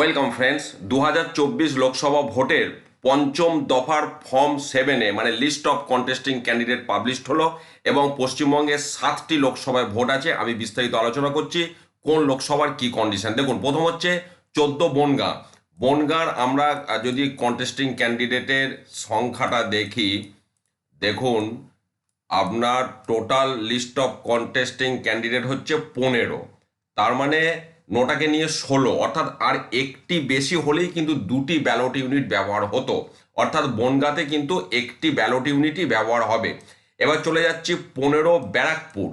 Welcome friends দু হাজার চব্বিশ লোকসভা ভোটের পঞ্চম দফার ফর্ম সেভেনে মানে list of contesting candidate published হলো এবং পশ্চিমবঙ্গে সাতটি লোকসভায় ভোট আছে। আমি বিস্তারিত আলোচনা করছি, কোন লোকসভার কি কন্ডিশন দেখুন, প্রথম হচ্ছে চোদ্দ বনগাঁ। বনগাঁর আমরা যদি কন্টেস্টিং ক্যান্ডিডেটের সংখ্যাটা দেখি, দেখুন, আপনার total list of contesting candidate হচ্ছে পনেরো। তার মানে নোটাকে নিয়ে ষোলো। অর্থাৎ আর একটি বেশি হলেই কিন্তু দুটি ব্যালট ইউনিট ব্যবহার হতো। অর্থাৎ বনগাঁতে কিন্তু একটি ব্যালট ইউনিটই ব্যবহার হবে। এবার চলে যাচ্ছি পনেরো ব্যারাকপুর।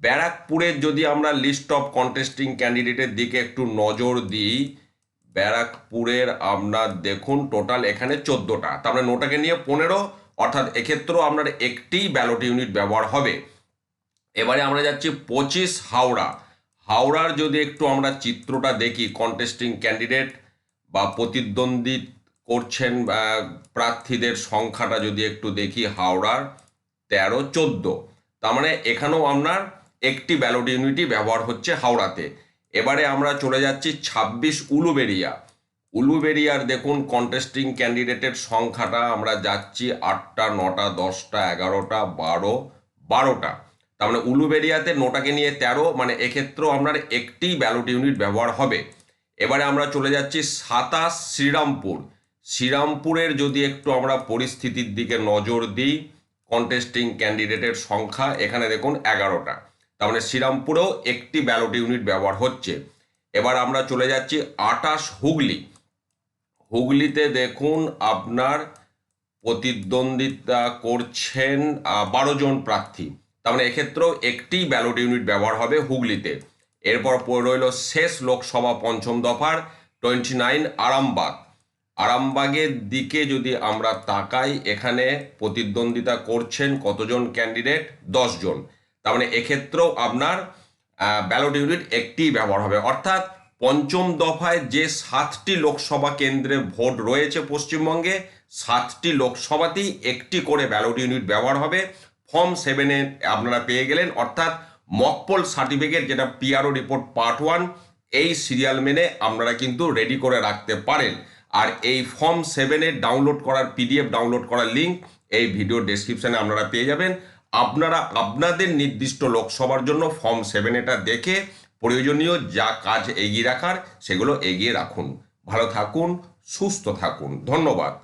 ব্যারাকপুরের যদি আমরা লিস্ট অফ কন্টেস্টিং ক্যান্ডিডেটের দিকে একটু নজর দিই, ব্যারাকপুরের আপনার দেখুন টোটাল এখানে চোদ্দোটা। তার মানে নোটাকে নিয়ে পনেরো, অর্থাৎ এক্ষেত্রেও আপনার একটি ব্যালট ইউনিট ব্যবহার হবে। এবারে আমরা যাচ্ছি পঁচিশ হাওড়া। হাওড়ার যদি একটু আমরা চিত্রটা দেখি কন্টেস্টিং ক্যান্ডিডেট বা প্রতিদ্বন্দ্বী করছেন প্রার্থীদের সংখ্যাটা যদি একটু দেখি হাওড়ার, তেরো, চোদ্দ। তার মানে এখানেও আপনার একটি ব্যালট ইউনিটই ব্যবহার হচ্ছে হাওড়াতে। এবারে আমরা চলে যাচ্ছি ছাব্বিশ উলুবেরিয়া উলুবেরিয়ার দেখুন কন্টেস্টিং ক্যান্ডিডেটের সংখ্যাটা আমরা যাচ্ছি আটটা, নটা, দশটা, এগারোটা, বারো, বারোটা। তার মানে উলুবেরিয়াতে নোটাকে নিয়ে তেরো মানে এক্ষেত্রেও আপনার একটি ব্যালট ইউনিট ব্যবহার হবে। এবারে আমরা চলে যাচ্ছি সাতাশ শ্রীরামপুর। শ্রীরামপুরের যদি একটু আমরা পরিস্থিতির দিকে নজর দিই কন্টেস্টিং ক্যান্ডিডেটের সংখ্যা, এখানে দেখুন এগারোটা। তার মানে শ্রীরামপুরেও একটি ব্যালট ইউনিট ব্যবহার হচ্ছে। এবার আমরা চলে যাচ্ছি আটাশ হুগলি। হুগলিতে দেখুন আপনার প্রতিদ্বন্দ্বিতা করছেন বারো জন প্রার্থী। তার মানে এক্ষেত্রেও একটি ব্যালট ইউনিট ব্যবহার হবে হুগলিতে। এরপর রইল শেষ লোকসভা পঞ্চম দফার টোয়েন্টি নাইন আরামবাগ। আরামবাগের দিকে যদি আমরা তাকাই, এখানে প্রতিদ্বন্দ্বিতা করছেন কতজন ক্যান্ডিডেট জন তার মানে এক্ষেত্রেও আপনার ব্যালট ইউনিট একটি ব্যবহার হবে। অর্থাৎ পঞ্চম দফায় যে সাতটি লোকসভা কেন্দ্রে ভোট রয়েছে পশ্চিমবঙ্গে, সাতটি লোকসভাতেই একটি করে ব্যালট ইউনিট ব্যবহার হবে। ফর্ম সেভেনে আপনারা পেয়ে গেলেন, অর্থাৎ মকপল সার্টিফিকেট যেটা পিআরও রিপোর্ট পার্ট ওয়ান এই সিরিয়াল মেনে আপনারা কিন্তু রেডি করে রাখতে পারেন। আর এই ফর্ম সেভেনের ডাউনলোড করার পিডিএফ ডাউনলোড করার লিঙ্ক এই ভিডিও ডেসক্রিপশনে আপনারা পেয়ে যাবেন। আপনারা, আপনাদের নির্দিষ্ট লোকসভার জন্য ফর্ম সেভেন এটা দেখে প্রয়োজনীয় যা কাজ এগিয়ে রাখার, সেগুলো এগিয়ে রাখুন। ভালো থাকুন, সুস্থ থাকুন। ধন্যবাদ।